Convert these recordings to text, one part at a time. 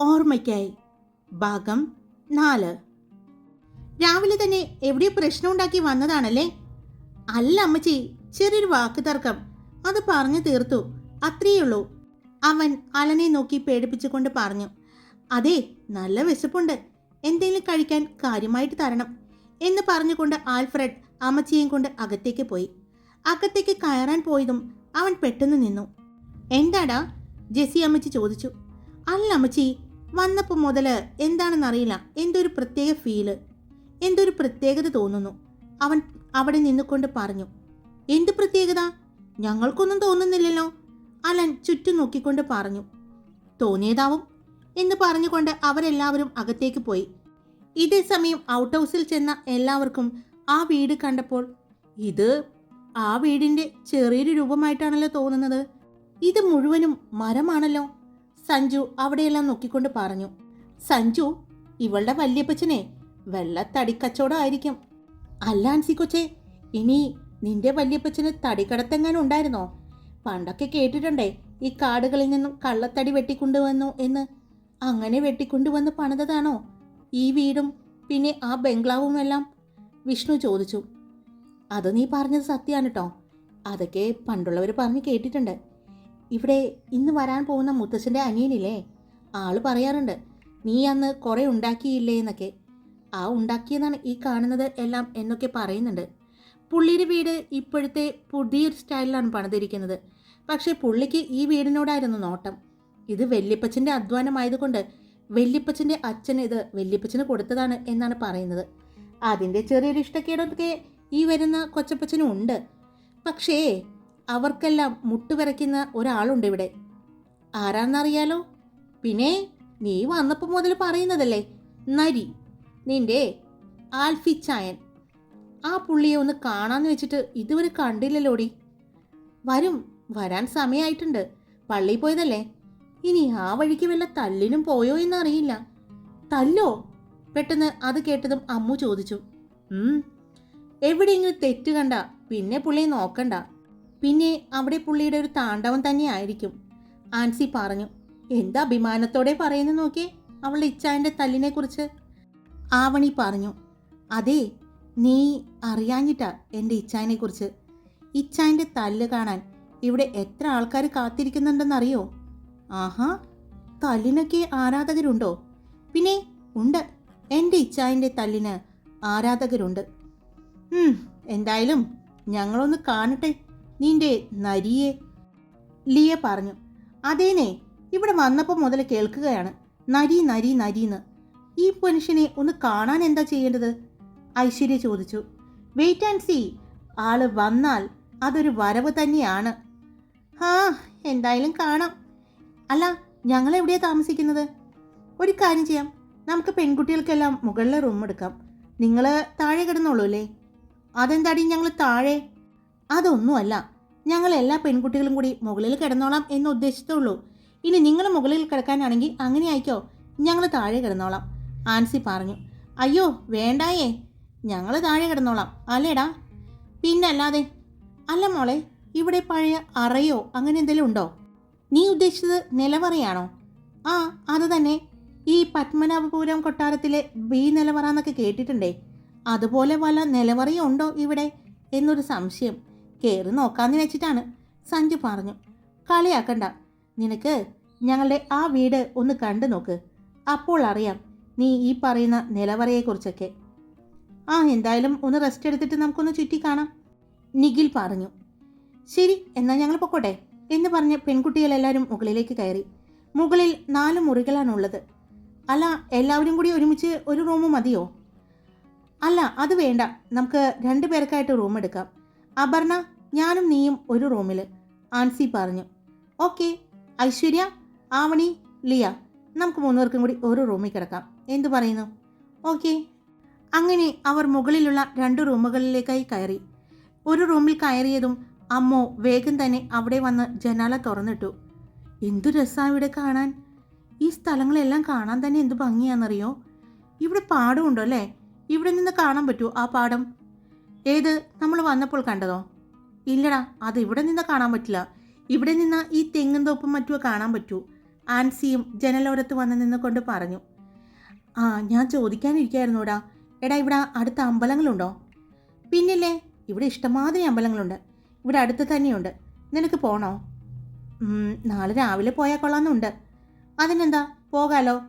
ഓർമ്മയ്ക്കായി. ഭാഗം നാല്. രാവിലെ തന്നെ എവിടെയോ പ്രശ്നം ഉണ്ടാക്കി വന്നതാണല്ലേ? അല്ല അമ്മച്ചി ചെറിയൊരു വാക്ക് തർക്കം. അത് പറഞ്ഞു തീർത്തു. അത്രയേ ഉള്ളൂ. അവൻ അലനെ നോക്കി പേടിപ്പിച്ചുകൊണ്ട് പറഞ്ഞു അതെ നല്ല വിശപ്പുണ്ട്. എന്തെങ്കിലും കഴിക്കാൻ കാര്യമായിട്ട് തരണം എന്ന് പറഞ്ഞുകൊണ്ട് ആൽഫ്രഡ് അമ്മച്ചിയെയും കൊണ്ട് അകത്തേക്ക് പോയി. അകത്തേക്ക് കയറാൻ പോയതും അവൻ പെട്ടെന്ന് നിന്നു. എന്താടാ? ജെസി അമ്മച്ചി ചോദിച്ചു. അല്ല അമ്മച്ചി വന്നപ്പോൾ മുതൽ എന്താണെന്നറിയില്ല എന്തോ ഒരു പ്രത്യേക ഫീൽ എന്തോ ഒരു പ്രത്യേകത തോന്നുന്നു. അവൻ അവിടെ നിന്നുകൊണ്ട് പറഞ്ഞു എന്ത് പ്രത്യേകത? ഞങ്ങൾക്കൊന്നും തോന്നുന്നില്ലല്ലോ. അലൻ ചുറ്റും നോക്കിക്കൊണ്ട് പറഞ്ഞു തോന്നിയതാവും എന്ന് പറഞ്ഞുകൊണ്ട് അവരെല്ലാവരും അകത്തേക്ക് പോയി. ഇതേ സമയം ഔട്ട് ഹൗസിൽ ചെന്ന എല്ലാവർക്കും ആ വീട് കണ്ടപ്പോൾ ഇത് ആ വീടിന്റെ ചെറിയൊരു രൂപമായിട്ടാണല്ലോ തോന്നുന്നത്. ഇത് മുഴുവനും മരമാണല്ലോ. സഞ്ജു അവിടെയെല്ലാം നോക്കിക്കൊണ്ട് പറഞ്ഞു. സഞ്ജു ഇവളുടെ വല്യപ്പച്ചനെ വെള്ളത്തടിക്കച്ചവടമായിരിക്കും അല്ല ആൻസി കൊച്ചേ ഇനി നിന്റെ വല്യപ്പച്ചന് തടിക്കടത്തെങ്ങാനും ഉണ്ടായിരുന്നോ പണ്ടൊക്കെ കേട്ടിട്ടുണ്ടേ ഈ കാടുകളിൽ നിന്നും കള്ളത്തടി വെട്ടിക്കൊണ്ടുവന്നു എന്ന്. അങ്ങനെ വെട്ടിക്കൊണ്ടുവന്ന് പണിതതാണോ ഈ വീടും പിന്നെ ആ ബംഗ്ലാവും എല്ലാം വിഷ്ണു ചോദിച്ചു. അത് നീ പറഞ്ഞത് സത്യമാണ് കേട്ടോ അതൊക്കെ പണ്ടുള്ളവർ പറഞ്ഞ് കേട്ടിട്ടുണ്ട്. ഇവിടെ ഇന്ന് വരാൻ പോകുന്ന മുത്തച്ഛന്റെ അനിയനില്ലേ? ആൾ പറയാറുണ്ട് നീ അന്ന് കുറേ ഉണ്ടാക്കിയില്ലേ എന്നൊക്കെ. ആ ഉണ്ടാക്കിയതാണ് ഈ കാണുന്നത് എല്ലാം എന്നൊക്കെ പറയുന്നുണ്ട്. പുള്ളിയുടെ വീട് ഇപ്പോഴത്തെ പുതിയൊരു സ്റ്റൈലിലാണ് പണിതിരിക്കുന്നത്. പക്ഷേ പുള്ളിക്ക് ഈ വീടിനോടായിരുന്നു നോട്ടം. ഇത് വല്യപ്പച്ചന്റെ അധ്വാനമായതുകൊണ്ട് വല്യപ്പച്ചന്റെ അച്ഛൻ ഇത് വല്യപ്പച്ചന് കൊടുത്തതാണ് എന്നാണ് പറയുന്നത്. അതിന്റെ ചെറിയൊരു ഇഷ്ടക്കേടൊക്കെ ഈ വരുന്ന കൊച്ചപ്പച്ചനും ഉണ്ട്. പക്ഷേ അവർക്കെല്ലാം മുട്ടുവിറയ്ക്കുന്ന ഒരാളുണ്ട് ഇവിടെ. ആരാന്നറിയാലോ? പിന്നെ നീ വന്നപ്പോൾ മുതൽ പറയുന്നതല്ലേ നരി നിന്റെ ആൽഫി ചായൻ ആ പുള്ളിയെ ഒന്ന് കാണാന്ന് വെച്ചിട്ട് ഇതുവരെ കണ്ടില്ലല്ലോടി. വരും വരാൻ സമയമായിട്ടുണ്ട് പള്ളി പോയതല്ലേ? ഇനി ആ വഴിക്ക് വല്ല തല്ലിനും പോയോ എന്നറിയില്ല. തല്ലോ? പെട്ടെന്ന് അത് കേട്ടതും അമ്മു ചോദിച്ചു. എവിടെയെങ്കിലും തെറ്റ് കണ്ട പിന്നെ പുള്ളിയെ നോക്കണ്ട. പിന്നെ അവിടെ പുള്ളിയുടെ ഒരു താണ്ഡവം തന്നെ ആയിരിക്കും ആൻസി പറഞ്ഞു എന്താ അഭിമാനത്തോടെ പറയുന്നു നോക്കി? അവൾ ഇച്ചായന്റെ തല്ലിനെ കുറിച്ച്. ആവണി പറഞ്ഞു അതെ നീ അറിയാഞ്ഞിട്ടാ എന്റെ ഇച്ചായനെക്കുറിച്ച് ഇച്ചായന്റെ തല്ല് കാണാൻ ഇവിടെ എത്ര ആൾക്കാർ കാത്തിരിക്കുന്നുണ്ടെന്നറിയോ? ആഹാ തല്ലിനൊക്കെ ആരാധകരുണ്ടോ? പിന്നെ ഉണ്ട്. എന്റെ ഇച്ചായന്റെ തല്ലിന് ആരാധകരുണ്ട്. എന്തായാലും ഞങ്ങളൊന്ന് കാണട്ടെ. നിന്റെ നരിയെ? ലിയ പറഞ്ഞു അതേനെ ഇവിടെ വന്നപ്പോൾ മുതൽ കേൾക്കുകയാണ്. നരി നരി നരിന്ന്. ഈ മനുഷ്യനെ ഒന്ന് കാണാൻ എന്താ ചെയ്യേണ്ടത്? ഐശ്വര്യ ചോദിച്ചു. വെയിറ്റ് ആൻഡ് സീ ആൾ വന്നാൽ അതൊരു വരവ് തന്നെയാണ്. ഹാ എന്തായാലും കാണാം. അല്ല ഞങ്ങൾ എവിടെയാണ് താമസിക്കുന്നത്? ഒരു കാര്യം ചെയ്യാം. നമുക്ക് പെൺകുട്ടികൾക്കെല്ലാം മുകളിലെ റൂം എടുക്കാം. നിങ്ങൾ താഴെ കിടന്നോളൂ അല്ലേ? അതെന്താടി ഞങ്ങൾ താഴെ? അതൊന്നുമല്ല. ഞങ്ങൾ എല്ലാ പെൺകുട്ടികളും കൂടി മുകളിൽ കിടന്നോളാം എന്ന് ഉദ്ദേശിച്ചുള്ളൂ ഇനി നിങ്ങൾ മുകളിൽ കിടക്കാനാണെങ്കിൽ അങ്ങനെ ആയിക്കോ. ഞങ്ങൾ താഴെ കിടന്നോളാം. ആൻസി പറഞ്ഞു. അയ്യോ വേണ്ടായേ. ഞങ്ങൾ താഴെ കിടന്നോളാം. അല്ലേടാ? പിന്നല്ലാതെ അല്ല മോളെ ഇവിടെ പഴയ അറയോ അങ്ങനെ എന്തെങ്കിലും ഉണ്ടോ? നീ ഉദ്ദേശിച്ചത് നിലവറയാണോ? ആ അത് തന്നെ. ഈ പത്മനാഭപുരം കൊട്ടാരത്തിലെ ബി നിലവറ എന്നൊക്കെ കേട്ടിട്ടുണ്ടേ. അതുപോലെ വല്ല നിലവറയും ഉണ്ടോ ഇവിടെ? എന്നൊരു സംശയം. കയറി നോക്കാന്ന് വെച്ചിട്ടാണ് സഞ്ജു പറഞ്ഞു. കളിയാക്കണ്ട. നിനക്ക് ഞങ്ങളുടെ ആ വീട് ഒന്ന് കണ്ടു നോക്ക്. അപ്പോൾ അറിയാം നീ ഈ പറയുന്ന നിലവറയെക്കുറിച്ചൊക്കെ. ആ എന്തായാലും ഒന്ന് റെസ്റ്റ് എടുത്തിട്ട് നമുക്കൊന്ന് ചുറ്റി കാണാം. നിഖിൽ പറഞ്ഞു. ശരി എന്നാൽ ഞങ്ങൾ പൊക്കോട്ടെ എന്ന് പറഞ്ഞ് പെൺകുട്ടികളെല്ലാവരും മുകളിലേക്ക് കയറി. മുകളിൽ നാല് മുറികളാണുള്ളത് അല്ല എല്ലാവരും കൂടി ഒരുമിച്ച് ഒരു റൂം മതിയോ? അല്ല അത് വേണ്ട. നമുക്ക് രണ്ടു പേർക്കായിട്ട് റൂം എടുക്കാം. അപർണ ഞാനും നീയും ഒരു റൂമിൽ ആൻസി പറഞ്ഞു. ഓക്കെ ഐശ്വര്യ ആവണി ലിയ നമുക്ക് മൂന്നുപേർക്കും കൂടി ഒരു റൂമിൽ കിടക്കാം. എന്തു പറയുന്നു? ഓക്കെ. അങ്ങനെ അവർ മുകളിലുള്ള രണ്ട് റൂമുകളിലേക്കായി കയറി. ഒരു റൂമിൽ കയറിയതും അമ്മോ വേഗം തന്നെ അവിടെ വന്ന് ജനാല തുറന്നിട്ടു. എന്തു രസമാണ് ഇവിടെ കാണാൻ. ഈ സ്ഥലങ്ങളെല്ലാം കാണാൻ തന്നെ എന്ത് ഭംഗിയാണെന്നറിയോ? ഇവിടെ പാടമുണ്ടോ അല്ലേ? ഇവിടെ നിന്ന് കാണാൻ പറ്റുമോ ആ പാടം? ഏത്? നമ്മൾ വന്നപ്പോൾ കണ്ടതോ? ഇല്ലടാ അത് ഇവിടെ നിന്ന് കാണാൻ പറ്റില്ല. ഇവിടെ നിന്ന് ഈ തെങ്ങും തോപ്പും മറ്റുമോ കാണാൻ പറ്റൂ. ആൻസിയും ജനലോരത്ത് വന്ന് നിന്നുകൊണ്ട് പറഞ്ഞു. ആ ഞാൻ ചോദിക്കാനിരിക്കായിരുന്നൂടാ. എടാ ഇവിടെ അടുത്ത അമ്പലങ്ങളുണ്ടോ? പിന്നില്ലേ? ഇവിടെ ഇഷ്ടമാതിരി അമ്പലങ്ങളുണ്ട്. ഇവിടെ അടുത്ത് തന്നെയുണ്ട്. നിനക്ക് പോണോ? നാളെ രാവിലെ പോയാൽ കൊള്ളാമെന്നുണ്ട്. അതിനെന്താ? പോകാലോ.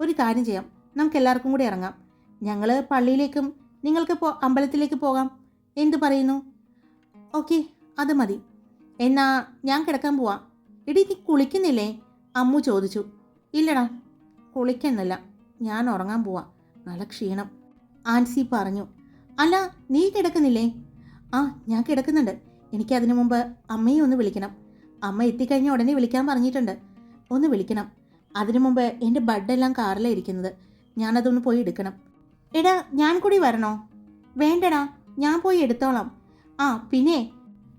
ഒരു കാര്യം ചെയ്യാം. നമുക്ക് എല്ലാവർക്കും കൂടി ഇറങ്ങാം. ഞങ്ങൾ പള്ളിയിലേക്കും നിങ്ങൾക്ക് പോ അമ്പലത്തിലേക്ക് പോകാം. എന്തു പറയുന്നു? ഓക്കെ അത് മതി. എന്നാ ഞാൻ കിടക്കാൻ പോവാം. ഇടി നീ കുളിക്കുന്നില്ലേ? അമ്മു ചോദിച്ചു. ഇല്ലടാ കുളിക്കുന്നില്ല. ഞാൻ ഉറങ്ങാൻ പോവാ. നല്ല ക്ഷീണം. ആൻസി പറഞ്ഞു. അല്ല നീ കിടക്കുന്നില്ലേ? ആ ഞാൻ കിടക്കുന്നുണ്ട്. എനിക്കതിനു മുമ്പ് അമ്മയെ ഒന്ന് വിളിക്കണം. അമ്മ എത്തിക്കഴിഞ്ഞ ഉടനെ വിളിക്കാൻ പറഞ്ഞിട്ടുണ്ട്. ഒന്ന് വിളിക്കണം. അതിനു മുമ്പ് എന്റെ ബഡെല്ലാം കാറിലാണ് ഇരിക്കുന്നത്. ഞാനതൊന്ന് പോയി എടുക്കണം. എടാ ഞാൻ കൂടി വരണോ? വേണ്ടടാ ഞാൻ പോയി എടുത്തോളാം. ആ പിന്നെ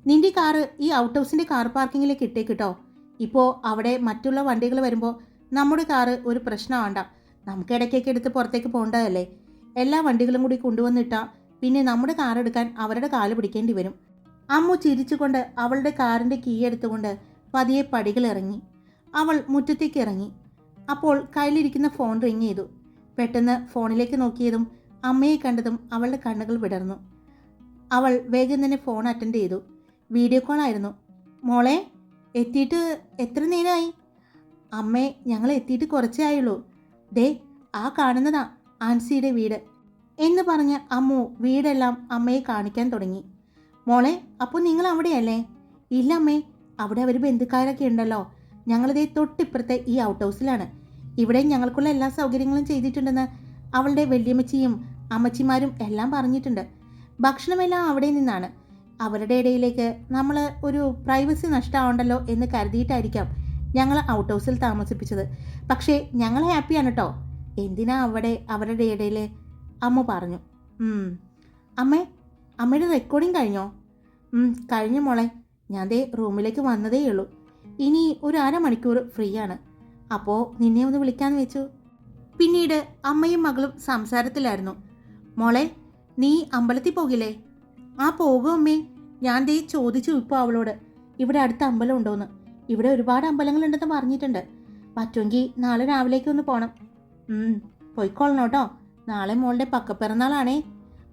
നിന്റെ കാറ് ഈ ഔട്ട് ഹൗസിന്റെ കാർ പാർക്കിങ്ങിലേക്ക് ഇട്ടേക്കിട്ടോ ഇപ്പോൾ അവിടെ മറ്റുള്ള വണ്ടികൾ വരുമ്പോൾ നമ്മുടെ കാറ് ഒരു പ്രശ്നമാണ്ട നമുക്ക് ഇടയ്ക്കൊക്കെ എടുത്ത് പുറത്തേക്ക് പോകേണ്ടതല്ലേ? എല്ലാ വണ്ടികളും കൂടി കൊണ്ടുവന്നിട്ടാ പിന്നെ നമ്മുടെ കാർ എടുക്കാൻ അവരുടെ കാൽ പിടിക്കേണ്ടി വരും. അമ്മു ചിരിച്ചുകൊണ്ട് അവളുടെ കാറിന്റെ കീ എടുത്തുകൊണ്ട് പതിയെ പടികളിറങ്ങി. അവൾ മുറ്റത്തേക്ക് ഇറങ്ങി. അപ്പോൾ കയ്യിലിരിക്കുന്ന ഫോൺ റിങ് ചെയ്തു. പെട്ടെന്ന് ഫോണിലേക്ക് നോക്കിയതും അമ്മയെ കണ്ടതും അവളുടെ കണ്ണുകൾ വിടർന്നു. അവൾ വേഗം തന്നെ ഫോൺ അറ്റൻഡ് ചെയ്തു. വീഡിയോ കോൾ ആയിരുന്നു. മോളെ എത്തിയിട്ട് എത്ര നേരമായി അമ്മേ ഞങ്ങൾ എത്തിയിട്ട് കുറച്ചേ ആയുള്ളൂ. ദേ ആ കാണുന്നതാ ആൻസിയുടെ വീട്. എന്ന് പറഞ്ഞ് അമ്മു വീടെല്ലാം അമ്മയെ കാണിക്കാൻ തുടങ്ങി. മോളെ അപ്പോൾ നിങ്ങൾ അവിടെയല്ലേ? ഇല്ല അമ്മേ അവിടെ അവർ ബന്ധുക്കാരൊക്കെ ഉണ്ടല്ലോ. ഞങ്ങളിതേ തൊട്ടിപ്പുറത്തെ ഈ ഔട്ട് ഹൗസിലാണ് ഇവിടെ ഞങ്ങൾക്കുള്ള എല്ലാ സൗകര്യങ്ങളും ചെയ്തിട്ടുണ്ടെന്ന് അവളുടെ വല്യമ്മച്ചിയും അമ്മച്ചിമാരും എല്ലാം പറഞ്ഞിട്ടുണ്ട്. ഭക്ഷണമെല്ലാം അവിടെ നിന്നാണ്. അവരുടെ ഇടയിലേക്ക് നമ്മൾ ഒരു പ്രൈവസി നഷ്ടമാവണ്ടല്ലോ എന്ന് കരുതിയിട്ടായിരിക്കാം ഞങ്ങൾ ഔട്ട് ഹൗസിൽ താമസിപ്പിച്ചത്. പക്ഷേ ഞങ്ങൾ ഹാപ്പിയാണ് കേട്ടോ എന്തിനാ അവിടെ അവരുടെ ഇടയിൽ അമ്മ പറഞ്ഞു. "ഉം. അമ്മേ അമ്മയുടെ റെക്കോർഡിങ് കഴിഞ്ഞോ? "ഉം, കഴിഞ്ഞു മോളെ. ഞാൻ ദേ റൂമിലേക്ക് വന്നതേ ഉള്ളൂ ഇനി ഒരു അരമണിക്കൂർ ഫ്രീ ആണ് അപ്പോൾ നിന്നെ ഒന്ന് വിളിക്കാന്ന് വെച്ചു. പിന്നീട് അമ്മയും മകളും സംസാരത്തിലായിരുന്നു. മോളെ നീ അമ്പലത്തിൽ പോകില്ലേ? ആ പോകും അമ്മേ. ഞാൻ ദേ ചോദിച്ചു ഇപ്പോൾ അവളോട്. ഇവിടെ അടുത്ത അമ്പലം ഉണ്ടോന്ന്. ഇവിടെ ഒരുപാട് അമ്പലങ്ങളുണ്ടെന്ന് പറഞ്ഞിട്ടുണ്ട്. പറ്റുമെങ്കിൽ നാളെ രാവിലേക്ക് ഒന്ന് പോകണം പോയിക്കോളണം കേട്ടോ. നാളെ മോളുടെ പക്കപ്പിറന്നാളാണേ.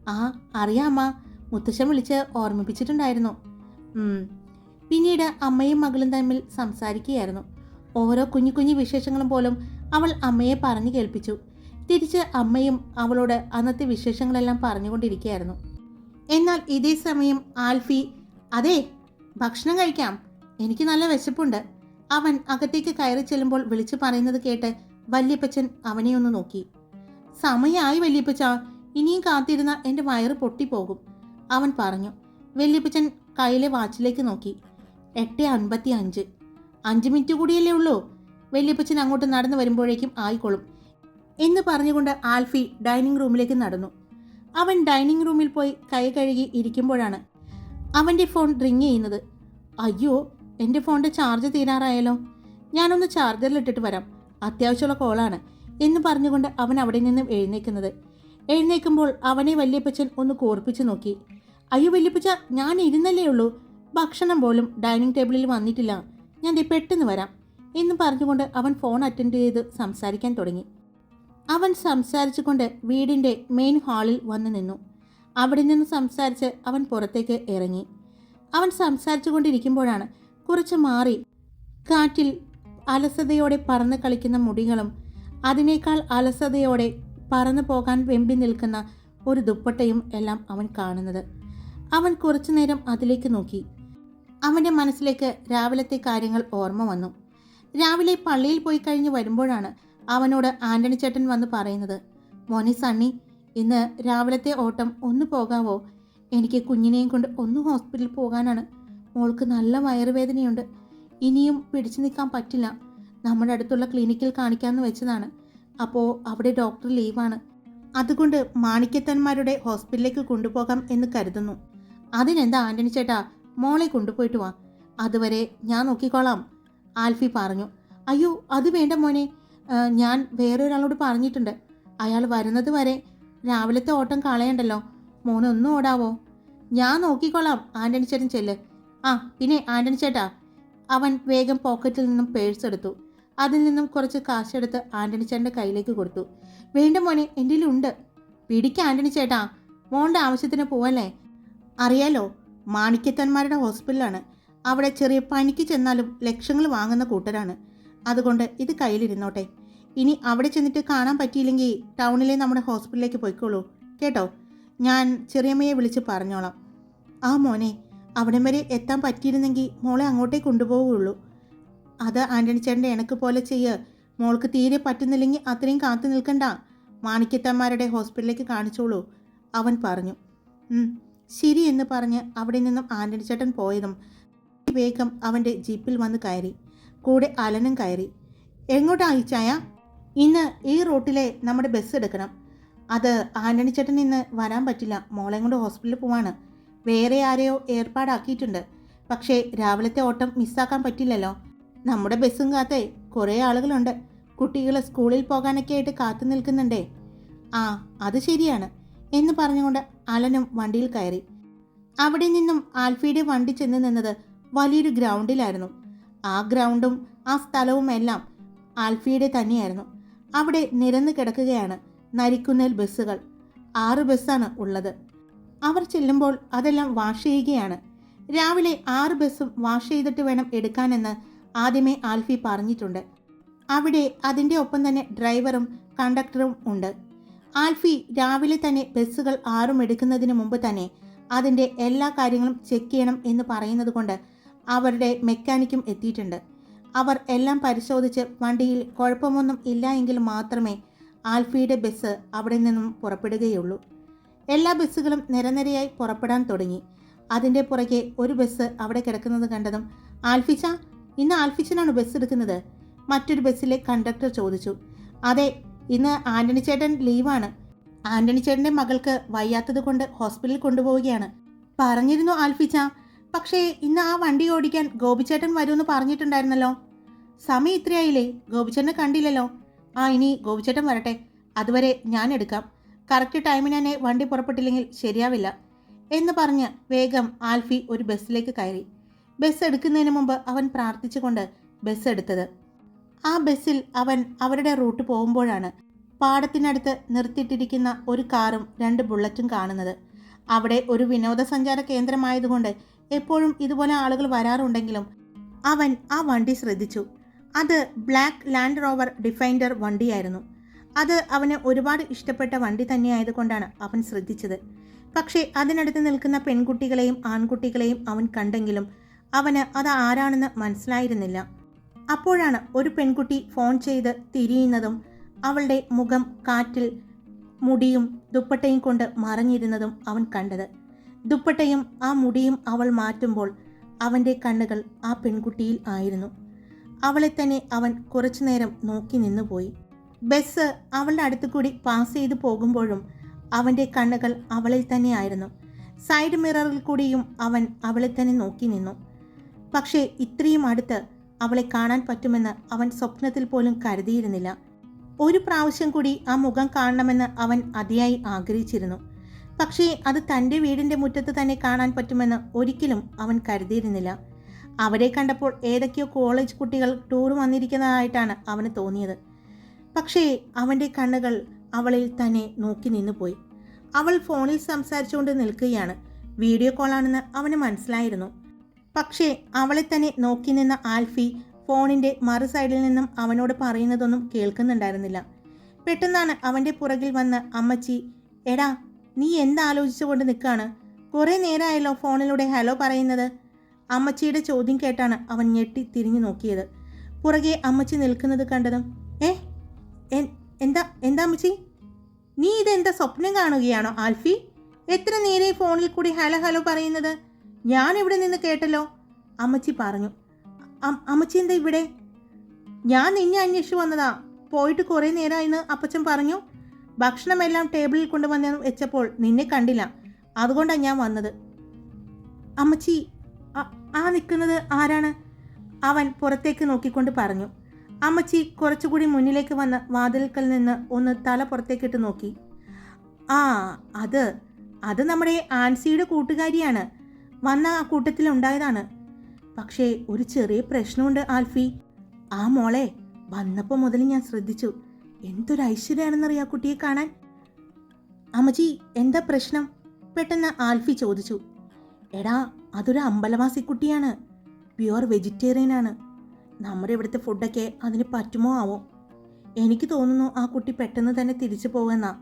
ആ അറിയാം അമ്മ. മുത്തശ്ശൻ വിളിച്ച് ഓർമ്മിപ്പിച്ചിട്ടുണ്ടായിരുന്നു. പിന്നീട് അമ്മയും മകളും തമ്മിൽ സംസാരിക്കുകയായിരുന്നു. ഓരോ കുഞ്ഞു കുഞ്ഞു വിശേഷങ്ങളും പോലും അവൾ അമ്മയെ പറഞ്ഞു കേൾപ്പിച്ചു. തിരിച്ച് അമ്മയും അവളോട് അന്നത്തെ വിശേഷങ്ങളെല്ലാം പറഞ്ഞുകൊണ്ടിരിക്കുകയായിരുന്നു. എന്നാൽ ഇതേ സമയം ആൽഫി അതെ ഭക്ഷണം കഴിക്കാം. എനിക്ക് നല്ല വിശപ്പുണ്ട്. അവൻ അകത്തേക്ക് കയറി ചെല്ലുമ്പോൾ വിളിച്ചു പറയുന്നത് കേട്ട് വല്യപ്പച്ചൻ അവനെ ഒന്ന് നോക്കി. സമയമായി വല്യപ്പച്ച. ഇനിയും കാത്തിരുന്ന എന്റെ വയറ് പൊട്ടിപ്പോകും. അവൻ പറഞ്ഞു. വല്യപ്പച്ചൻ കയ്യിലെ വാച്ചിലേക്ക് നോക്കി. എട്ട് അൻപത്തി അഞ്ച് അഞ്ച് മിനിറ്റ് കൂടിയല്ലേ ഉള്ളൂ. വല്യപ്പച്ചൻ അങ്ങോട്ട് നടന്നു വരുമ്പോഴേക്കും ആയിക്കോളും എന്ന് പറഞ്ഞുകൊണ്ട് ആൽഫി ഡൈനിങ് റൂമിലേക്ക് നടന്നു. അവൻ ഡൈനിങ് റൂമിൽ പോയി കൈ കഴുകി ഇരിക്കുമ്പോഴാണ് അവന്റെ ഫോൺ റിങ് ചെയ്യുന്നത്. അയ്യോ എന്റെ ഫോണിന്റെ ചാർജ് തീരാറായാലോ ഞാനൊന്ന് ചാർജറിലിട്ടിട്ട് വരാം. അത്യാവശ്യമുള്ള കോളാണ് എന്ന് പറഞ്ഞുകൊണ്ട് അവൻ അവിടെ നിന്നും എഴുന്നേക്കുന്നത്. എഴുന്നേക്കുമ്പോൾ അവനെ വല്യപ്പച്ചൻ ഒന്ന് കോർപ്പിച്ച് നോക്കി. അയ്യോ വല്യപ്പച്ച ഞാൻ ഇരുന്നല്ലേ ഉള്ളൂ. ഭക്ഷണം പോലും ഡൈനിങ് ടേബിളിൽ വന്നിട്ടില്ല. ഞാൻ ദേ പെട്ടെന്ന് വരാം എന്ന് പറഞ്ഞുകൊണ്ട് അവൻ ഫോൺ അറ്റൻഡ് ചെയ്ത് സംസാരിക്കാൻ തുടങ്ങി. അവൻ സംസാരിച്ചുകൊണ്ട് വീടിന്റെ മെയിൻ ഹാളിൽ വന്നു നിന്നു. അവിടെ നിന്ന് സംസാരിച്ച് അവൻ പുറത്തേക്ക് ഇറങ്ങി. അവൻ സംസാരിച്ചു കൊണ്ടിരിക്കുമ്പോഴാണ് കുറച്ച് മാറി കാറ്റിൽ അലസതയോടെ പറന്ന് കളിക്കുന്ന മുടികളും അതിനേക്കാൾ അലസതയോടെ പറന്നു പോകാൻ വെമ്പി നിൽക്കുന്ന ഒരു ദുപ്പട്ടയും എല്ലാം അവൻ കാണുന്നത്. അവൻ കുറച്ചു നേരം അതിലേക്ക് നോക്കി. അവന്റെ മനസ്സിലേക്ക് രാവിലത്തെ കാര്യങ്ങൾ ഓർമ്മ വന്നു. രാവിലെ പള്ളിയിൽ പോയി കഴിഞ്ഞ് വരുമ്പോഴാണ് അവനോട് ആന്റണി ചേട്ടൻ വന്ന് പറയുന്നത് മോനി സണ്ണി ഇന്ന് രാവിലത്തെ ഓട്ടം ഒന്ന് പോകാവോ? എനിക്ക് കുഞ്ഞിനെയും കൊണ്ട് ഒന്ന് ഹോസ്പിറ്റലിൽ പോകാനാണ്. മോൾക്ക് നല്ല വയറുവേദനയുണ്ട്. ഇനിയും പിടിച്ചു നിൽക്കാൻ പറ്റില്ല. നമ്മുടെ അടുത്തുള്ള ക്ലിനിക്കിൽ കാണിക്കാമെന്ന് വെച്ചതാണ്. അപ്പോൾ അവിടെ ഡോക്ടർ ലീവാണ്. അതുകൊണ്ട് മാണിക്യത്തന്മാരുടെ ഹോസ്പിറ്റലിലേക്ക് കൊണ്ടുപോകാം എന്ന് കരുതുന്നു. അതിനെന്താ ആന്റണി ചേട്ടാ മോളെ കൊണ്ടുപോയിട്ട് വാ. അതുവരെ ഞാൻ നോക്കിക്കോളാം. ആൽഫി പറഞ്ഞു. അയ്യോ അത് വേണ്ട മോനെ. ഞാൻ വേറൊരാളോട് പറഞ്ഞിട്ടുണ്ട്. അയാൾ വരുന്നത് വരെ രാവിലത്തെ ഓട്ടം കളയണ്ടല്ലോ. മോനെ ഒന്നും ഓടാവോ? ഞാൻ നോക്കിക്കോളാം ആന്റണി ചേട്ടൻ ചെല്ല്. ആ പിന്നെ ആന്റണി ചേട്ടാ. അവൻ വേഗം പോക്കറ്റിൽ നിന്നും പേഴ്സ് എടുത്തു. അതിൽ നിന്നും കുറച്ച് കാശെടുത്ത് ആന്റണി ചേട്ടന്റെ കയ്യിലേക്ക് കൊടുത്തു. വേണ്ട മോനെ എന്റെ ഉണ്ട്. പിടിക്ക് ആന്റണി ചേട്ടാ. മോന്റെ ആവശ്യത്തിന് പോവല്ലേ? അറിയാലോ? മാണിക്യത്തന്മാരുടെ ഹോസ്പിറ്റലാണ്. അവിടെ ചെറിയ പനിക്ക് ചെന്നാലും ലക്ഷങ്ങൾ വാങ്ങുന്ന കൂട്ടരാണ്. അതുകൊണ്ട് ഇത് കയ്യിലിരുന്നോട്ടെ. ഇനി അവിടെ ചെന്നിട്ട് കാണാൻ പറ്റിയില്ലെങ്കിൽ ടൗണിലെ നമ്മുടെ ഹോസ്പിറ്റലിലേക്ക് പോയിക്കോളൂ. കേട്ടോ? ഞാൻ ചെറിയമ്മയെ വിളിച്ച് പറഞ്ഞോളാം. ആ മോനെ അവിടം വരെ എത്താൻ പറ്റിയിരുന്നെങ്കിൽ മോളെ അങ്ങോട്ടേ കൊണ്ടുപോവുകയുള്ളൂ. അത് ആന്റണി ചേട്ടന്റെ എനക്ക് പോലെ ചെയ്യ്. മോൾക്ക് തീരെ പറ്റുന്നില്ലെങ്കിൽ അത്രയും കാത്തു നിൽക്കണ്ട. മാണിക്യത്തന്മാരുടെ ഹോസ്പിറ്റലിലേക്ക് കാണിച്ചോളൂ. അവൻ പറഞ്ഞു. "ഉം, ശരി എന്ന് പറഞ്ഞ് അവിടെ നിന്നും ആന്റണി ചേട്ടൻ പോയതും വേഗം അവന്റെ ജീപ്പിൽ വന്ന് കയറി. കൂടെ അലനും കയറി. എങ്ങോട്ടാ അയച്ചായ ഇന്ന് ഈ റൂട്ടിലെ നമ്മുടെ ബസ് എടുക്കണം. അത് ആന്റണി ചേട്ടൻ ഇന്ന് വരാൻ പറ്റില്ല. മോളെ കൊണ്ട് ഹോസ്പിറ്റലിൽ പോവാണ്. വേറെ ആരെയോ ഏർപ്പാടാക്കിയിട്ടുണ്ട്. പക്ഷേ രാവിലത്തെ ഓട്ടം മിസ്സാക്കാൻ പറ്റില്ലല്ലോ. നമ്മുടെ ബസ്സും കാത്തേ കുറേ ആളുകളുണ്ട്. കുട്ടികൾ സ്കൂളിൽ പോകാനൊക്കെ ആയിട്ട് കാത്തു നിൽക്കുന്നുണ്ടേ. ആ അത് ശരിയാണ് എന്ന് പറഞ്ഞുകൊണ്ട് അലനും വണ്ടിയിൽ കയറി. അവിടെ നിന്നും ആൽഫിയുടെ വണ്ടി ചെന്ന് നിന്നത് വലിയൊരു ഗ്രൗണ്ടിലായിരുന്നു. ആ ഗ്രൗണ്ടും ആ സ്ഥലവും എല്ലാം ആൽഫിയുടെ തന്നെയായിരുന്നു. അവിടെ നിരന്ന് കിടക്കുകയാണ് നരിക്കുന്നേൽ ബസ്സുകൾ. ആറ് ബസ്സാണ് ഉള്ളത്. അവർ ചെല്ലുമ്പോൾ അതെല്ലാം വാഷ് ചെയ്യുകയാണ്. രാവിലെ ആറ് ബസ്സും വാഷ് ചെയ്തിട്ട് വേണം എടുക്കാനെന്ന് ആദ്യമേ ആൽഫി പറഞ്ഞിട്ടുണ്ട്. അവിടെ അതിന്റെ ഒപ്പം തന്നെ ഡ്രൈവറും കണ്ടക്ടറും ഉണ്ട്. ആൽഫി രാവിലെ തന്നെ ബസ്സുകൾ ആറും എടുക്കുന്നതിന് മുമ്പ് തന്നെ അതിന്റെ എല്ലാ കാര്യങ്ങളും ചെക്ക് ചെയ്യണം എന്ന് പറയുന്നത് കൊണ്ട് അവരുടെ മെക്കാനിക്കും എത്തിയിട്ടുണ്ട്. അവർ എല്ലാം പരിശോധിച്ച് വണ്ടിയിൽ കുഴപ്പമൊന്നും ഇല്ല എങ്കിൽ മാത്രമേ ആൽഫിയുടെ ബസ് അവിടെ നിന്നും പുറപ്പെടുകയുള്ളൂ. എല്ലാ ബസ്സുകളും നിരനിരയായി പുറപ്പെടാൻ തുടങ്ങി. അതിന്റെ പുറകെ ഒരു ബസ് അവിടെ കിടക്കുന്നത് കണ്ടതും ആൽഫിച്ച ഇന്ന് ആൽഫിച്ചനാണ് ബസ് എടുക്കുന്നത്? മറ്റൊരു ബസ്സിലെ കണ്ടക്ടർ ചോദിച്ചു. അതെ ഇന്ന് ആന്റണി ചേട്ടൻ ലീവാണ്. ആന്റണി ചേട്ടന്റെ മകൾക്ക് വയ്യാത്തത് കൊണ്ട് ഹോസ്പിറ്റലിൽ കൊണ്ടുപോവുകയാണ്. പറഞ്ഞിരുന്നു ആൽഫിച്ച. പക്ഷേ ഇന്ന് ആ വണ്ടി ഓടിക്കാൻ ഗോപിച്ചേട്ടൻ വരുമെന്ന് പറഞ്ഞിട്ടുണ്ടായിരുന്നല്ലോ. സമയം ഇത്രയായില്ലേ? ഗോപിച്ചേട്ടനെ കണ്ടില്ലല്ലോ. ആ ഇനി ഗോപിച്ചേട്ടൻ വരട്ടെ. അതുവരെ ഞാൻ എടുക്കാം. കറക്റ്റ് ടൈമിന് തന്നെ വണ്ടി പുറപ്പെട്ടില്ലെങ്കിൽ ശരിയാവില്ല എന്ന് പറഞ്ഞ് വേഗം ആൽഫി ഒരു ബസ്സിലേക്ക് കയറി. ബസ് എടുക്കുന്നതിന് മുമ്പ് അവൻ പ്രാർത്ഥിച്ചുകൊണ്ട് ബസ് എടുത്തത്. ആ ബസ്സിൽ അവൻ അവരുടെ റൂട്ട് പോകുമ്പോഴാണ് പാടത്തിനടുത്ത് നിർത്തിയിട്ടിരിക്കുന്ന ഒരു കാറും രണ്ട് ബുള്ളറ്റും കാണുന്നത്. അവിടെ ഒരു വിനോദസഞ്ചാര കേന്ദ്രമായതുകൊണ്ട് എപ്പോഴും ഇതുപോലെ ആളുകൾ വരാറുണ്ടെങ്കിലും അവൻ ആ വണ്ടി ശ്രദ്ധിച്ചു. അത് ബ്ലാക്ക് ലാൻഡ് റോവർ ഡിഫൈൻഡർ വണ്ടിയായിരുന്നു. അത് അവന് ഒരുപാട് ഇഷ്ടപ്പെട്ട വണ്ടി തന്നെയായതുകൊണ്ടാണ് അവൻ ശ്രദ്ധിച്ചത്. പക്ഷേ അതിനടുത്ത് നിൽക്കുന്ന പെൺകുട്ടികളെയും ആൺകുട്ടികളെയും അവൻ കണ്ടെങ്കിലും അവന് അത് ആരാണെന്ന് മനസ്സിലായിരുന്നില്ല. അപ്പോഴാണ് ഒരു പെൺകുട്ടി ഫോൺ ചെയ്ത് തിരിയുന്നതും അവളുടെ മുഖം കാറ്റിൽ മുടിയും ദുപ്പട്ടയും കൊണ്ട് മറഞ്ഞിരുന്നതും അവൻ കണ്ടത്. ദുപ്പട്ടയും ആ മുടിയും അവൾ മാറ്റുമ്പോൾ അവന്റെ കണ്ണുകൾ ആ പെൺകുട്ടിയിൽ ആയിരുന്നു. അവളെ തന്നെ അവൻ കുറച്ചു നേരം നോക്കി നിന്നുപോയി. ബസ് അവളുടെ അടുത്തു കൂടി പാസ് ചെയ്ത് പോകുമ്പോഴും അവന്റെ കണ്ണുകൾ അവളിൽ തന്നെയായിരുന്നു സൈഡ് മിററിൽ കൂടിയും അവൻ അവളെ തന്നെ നോക്കി നിന്നു. പക്ഷേ ഇത്രയും അടുത്ത് അവളെ കാണാൻ പറ്റുമെന്ന് അവൻ സ്വപ്നത്തിൽ പോലും കരുതിയിരുന്നില്ല. ഒരു പ്രാവശ്യം കൂടി ആ മുഖം കാണണമെന്ന് അവൻ അതിയായി ആഗ്രഹിച്ചിരുന്നു. പക്ഷേ അത് തന്റെ വീടിന്റെ മുറ്റത്ത് തന്നെ കാണാൻ പറ്റുമെന്ന് ഒരിക്കലും അവൻ കരുതിയിരുന്നില്ല. അവരെ കണ്ടപ്പോൾ ഏതൊക്കെയോ കോളേജ് കുട്ടികൾ ടൂർ വന്നിരിക്കുന്നതായിട്ടാണ് അവന് തോന്നിയത്. പക്ഷേ അവന്റെ കണ്ണുകൾ അവളിൽ തന്നെ നോക്കി നിന്നുപോയി. അവൾ ഫോണിൽ സംസാരിച്ചുകൊണ്ട് നിൽക്കുകയാണ്. വീഡിയോ കോളാണെന്ന് അവന് മനസ്സിലായിരുന്നു. പക്ഷേ അവളെ തന്നെ നോക്കി നിന്ന ആൽഫി ഫോണിന്റെ മറു സൈഡിൽ നിന്നും അവനോട് പറയുന്നതൊന്നും കേൾക്കുന്നുണ്ടായിരുന്നില്ല. പെട്ടെന്നാണ് അവന്റെ പുറകിൽ വന്ന് അമ്മച്ചി എടാ നീ എന്താലോചിച്ചുകൊണ്ട് നിൽക്കാണ്? കുറേ നേരമായല്ലോ ഫോണിലൂടെ ഹലോ പറയുന്നത്? അമ്മച്ചിയുടെ ചോദ്യം കേട്ടാണ് അവൻ ഞെട്ടി തിരിഞ്ഞു നോക്കിയത്. പുറകെ അമ്മച്ചി നിൽക്കുന്നത് കണ്ടതും ഏ എന്താ എന്താ അമ്മച്ചി? നീ ഇതെന്താ സ്വപ്നം കാണുകയാണോ ആൽഫി? എത്ര നേരെ ഫോണിൽ കൂടി ഹലോ ഹലോ പറയുന്നത്? ഞാൻ ഇവിടെ നിന്ന് കേട്ടല്ലോ? അമ്മച്ചി പറഞ്ഞു. "അം- അമ്മച്ചി എന്താ ഇവിടെ? ഞാൻ നിന്നെ അന്വേഷിച്ചു വന്നതാ. പോയിട്ട് കുറേ നേരമായിന്ന് അപ്പച്ചൻ പറഞ്ഞു. ഭക്ഷണമെല്ലാം ടേബിളിൽ കൊണ്ടുവന്ന് വെച്ചപ്പോൾ നിന്നെ കണ്ടില്ല. അതുകൊണ്ടാണ് ഞാൻ വന്നത്. അമ്മച്ചി ആ നിൽക്കുന്നത് ആരാണ്? അവൻ പുറത്തേക്ക് നോക്കിക്കൊണ്ട് പറഞ്ഞു. അമ്മച്ചി കുറച്ചുകൂടി മുന്നിലേക്ക് വന്ന് വാതിൽക്കൽ നിന്ന് ഒന്ന് തല പുറത്തേക്കിട്ട് നോക്കി. ആ അത് അത് നമ്മുടെ ആൻസിയുടെ കൂട്ടുകാരിയാണ്. വന്ന ആ കൂട്ടത്തിൽ ഉണ്ടായതാണ് പക്ഷേ ഒരു ചെറിയ പ്രശ്നമുണ്ട് ആൽഫി. ആ മോളെ വന്നപ്പോൾ മുതൽ ഞാൻ ശ്രദ്ധിച്ചു. എന്തൊരു ഐശ്വര്യമാണെന്നറിയാ കുട്ടിയെ കാണാൻ. അമ്മജി എന്താ പ്രശ്നം? പെട്ടെന്ന് ആൽഫി ചോദിച്ചു. എടാ അതൊരു അമ്പലവാസി കുട്ടിയാണ്. പ്യുവർ വെജിറ്റേറിയൻ ആണ്. നമ്മുടെ ഇവിടുത്തെ ഫുഡൊക്കെ അതിന് പറ്റുമോ ആവോ? എനിക്ക് തോന്നുന്നു ആ കുട്ടി പെട്ടെന്ന് തന്നെ തിരിച്ചു പോകുമെന്നാ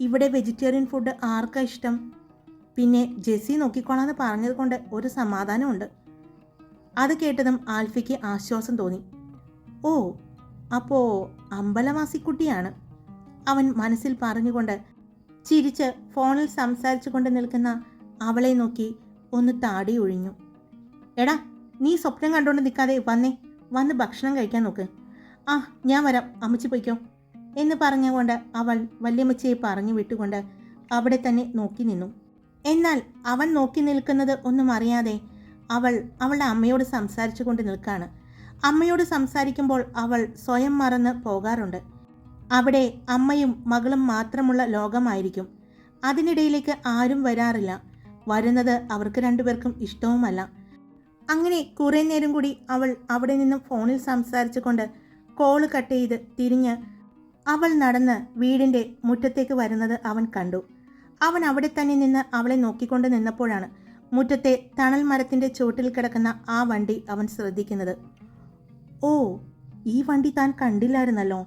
ഇവിടെ വെജിറ്റേറിയൻ ഫുഡ് ആർക്കാ ഇഷ്ടം? പിന്നെ ജെസ്സി നോക്കിക്കോളാന്ന് പറഞ്ഞത് കൊണ്ട് ഒരു സമാധാനമുണ്ട്. അത് കേട്ടതും ആൽഫിക്ക് ആശ്വാസം തോന്നി. ഓ അപ്പോ അമ്പലവാസിക്കുട്ടിയാണ്. അവൻ മനസ്സിൽ പറഞ്ഞുകൊണ്ട് ചിരിച്ച് ഫോണിൽ സംസാരിച്ചു കൊണ്ട് നിൽക്കുന്ന അവളെ നോക്കി ഒന്ന് താടി ഒഴിഞ്ഞു. എടാ നീ സ്വപ്നം കണ്ടുകൊണ്ട് നിൽക്കാതെ വന്നേ വന്ന് ഭക്ഷണം കഴിക്കാൻ നോക്ക്. ആ ഞാൻ വരാം അമ്മച്ചി പൊയ്ക്കോ. എന്ന് പറഞ്ഞുകൊണ്ട് അവൾ വല്യമ്മച്ചിയെ പറഞ്ഞു വിട്ടുകൊണ്ട് അവിടെ തന്നെ നോക്കി നിന്നു. എന്നാൽ അവൻ നോക്കി നിൽക്കുന്നത് ഒന്നും അറിയാതെ അവൾ അവളുടെ അമ്മയോട് സംസാരിച്ചു കൊണ്ട് നിൽക്കാണ്. അമ്മയോട് സംസാരിക്കുമ്പോൾ അവൾ സ്വയം മറന്ന് പോകാറുണ്ട്. അവിടെ അമ്മയും മകളും മാത്രമുള്ള ലോകമായിരിക്കും. അതിനിടയിലേക്ക് ആരും വരാറില്ല. വരുന്നത് അവർക്ക് രണ്ടുപേർക്കും ഇഷ്ടവുമല്ല. അങ്ങനെ കുറേ നേരം കൂടി അവൾ അവിടെ നിന്നും ഫോണിൽ സംസാരിച്ചു കൊണ്ട് കോൾ കട്ട് ചെയ്ത് തിരിഞ്ഞ് അവൾ നടന്ന് വീടിന്റെ മുറ്റത്തേക്ക് വരുന്നത് അവൻ കണ്ടു. അവൻ അവിടെ തന്നെ നിന്ന് അവളെ നോക്കിക്കൊണ്ട് നിന്നപ്പോഴാണ് മുറ്റത്തെ തണൽ മരത്തിന്റെ ചുവട്ടിൽ കിടക്കുന്ന ആ വണ്ടി അവൻ ശ്രദ്ധിക്കുന്നത്. ഓ ഈ വണ്ടി താൻ കണ്ടില്ലായിരുന്നല്ലോ.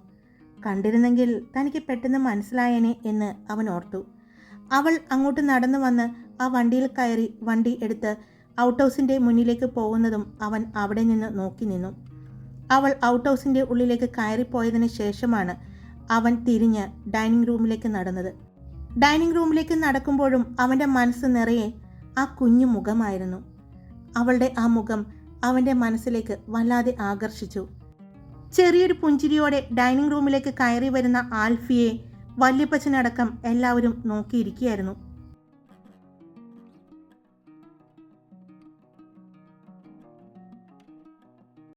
കണ്ടിരുന്നെങ്കിൽ തനിക്ക് പെട്ടെന്ന് മനസ്സിലായേനെ എന്ന് അവൻ ഓർത്തു. അവൾ അങ്ങോട്ട് നടന്നു വന്ന് ആ വണ്ടിയിൽ കയറി വണ്ടി എടുത്ത് ഔട്ട് ഹൗസിന്റെ മുന്നിലേക്ക് പോകുന്നതും അവൻ അവിടെ നിന്ന് നോക്കി നിന്നു. അവൾ ഔട്ട് ഹൗസിന്റെ ഉള്ളിലേക്ക് കയറിപ്പോയതിന് ശേഷമാണ് അവൻ തിരിഞ്ഞ് ഡൈനിങ് റൂമിലേക്ക് നടന്നത്. ഡൈനിങ് റൂമിലേക്ക് നടക്കുമ്പോഴും അവന്റെ മനസ്സ് നിറയെ ആ കുഞ്ഞു മുഖമായിരുന്നു. അവളുടെ ആ മുഖം അവന്റെ മനസ്സിലേക്ക് വല്ലാതെ ആകർഷിച്ചു. ചെറിയൊരു പുഞ്ചിരിയോടെ ഡൈനിങ് റൂമിലേക്ക് കയറി വരുന്ന ആൽഫിയെ വല്യപ്പച്ചനടക്കം എല്ലാവരും നോക്കിയിരിക്കുകയായിരുന്നു.